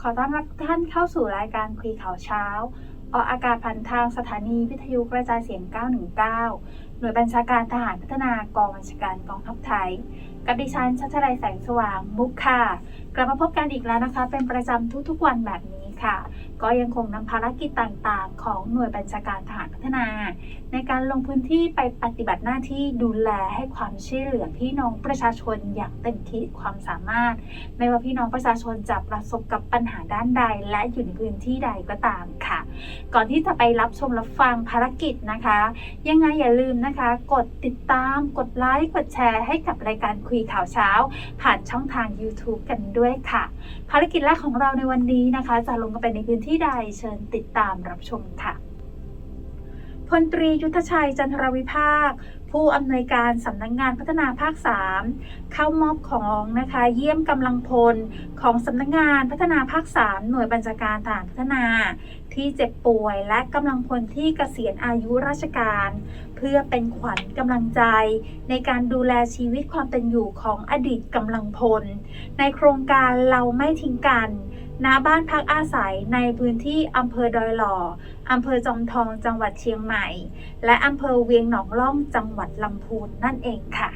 ขอต้อนรับทุกท่านเข้าสู่รายการคุยข่าวเช้า ออกอากาศผ่านทางสถานีวิทยุกระจายเสียง 919 หน่วยบัญชาการทหารพัฒนากองบัญชาการกองทัพไทย กับดิฉันชัชรัยแสงสว่างมุกค่ะ กลับมาพบกันอีกแล้วนะคะ เป็นประจำทุกๆวันแบบนี้ค่ะ ก็ยังคงนำภารกิจต่างๆ ของหน่วยบัญชาการทหารพัฒนา ในการลงพื้นที่ไปปฏิบัติหน้าที่ดูแลให้ความช่วยเหลือพี่น้องประชาชนอย่างเต็มที่ความสามารถ ไม่ว่าพี่น้องประชาชนจะประสบกับปัญหาด้านใด และอยู่ในพื้นที่ใดก็ตามค่ะ ก่อนที่จะไปรับชมรับฟังภารกิจนะคะ ยังไงอย่าลืมนะคะ กดติดตาม กดไลค์ กดแชร์ให้กับรายการคุยข่าวเช้า ผ่านช่องทาง YouTube กันด้วยค่ะ ภารกิจแรกของเราในวันนี้นะคะ จะลงกันไปในพื้นที่ใดเชิญติดตามรับชมค่ะ พลตรียุทธชัยจันทรวิภาค ผู้อำนวยการสำนักงงานพัฒนาภาค 3 เข้ามอบของนะคะเยี่ยมกำลังพลของสำนักงงานพัฒนาภาค 3 หน่วยบัญชาการทหารพัฒนา ที่เจ็บป่วยและกำลังพลที่เกษียณอายุราชการ เพื่อเป็นขวัญกำลังใจ ในการดูแลชีวิตความเป็นอยู่ของอดีตกำลังพล ในโครงการเราไม่ทิ้งกัน ณบ้านพักอาศัยในพื้นที่อำเภอดอยหล่ออำเภอจอมทองจังหวัดเชียงใหม่ และอำเภอเวียงหนองล่องจังหวัดลำพูนนั่นเองค่ะ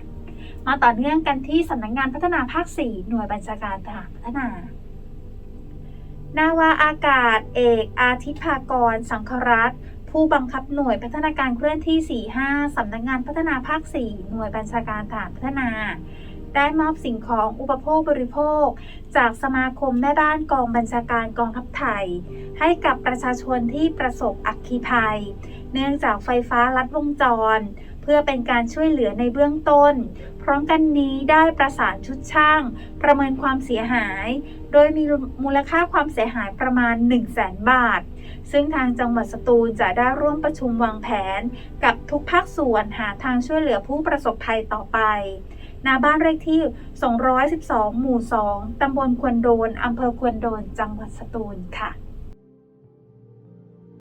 มาต่อเนื่องกันที่สำนักงงานพัฒนาภาค 4 หน่วยบัญชาการทหารพัฒนานาวาอากาศเอกอาทิตย์ภากร สังครัตผู้บังคับหน่วยพัฒนาการเคลื่อนที่ 45 สำนักงานพัฒนาภาค 4 หน่วยบัญชาการทหารพัฒนา ได้มอบสิ่งของอุปโภคบริโภค จากสมาคมแม่บ้านกองบัญชาการกองทัพไทย ให้กับประชาชนที่ประสบอัคคีภัย เนื่องจากไฟฟ้าลัดวงจร เพื่อเป็นการช่วยเหลือในเบื้องต้น พร้อมกันนี้ได้ประสานชุดช่าง ประเมินความเสียหาย โดยมีมูลค่าความเสียหายประมาณ 1 0 0 0 0แสนบาท ซึ่งทางจังหวัดสตูลจะได้ร่วมประชุมวางแผน กับทุกภาคส่วนหาทางช่วยเหลือผู้ประสบภัยต่อไปณบ้านเลขที่ 212 หมู่ 2 ตำบลควนโดน อำเภอควนโดน จังหวัดสตูลค่ะ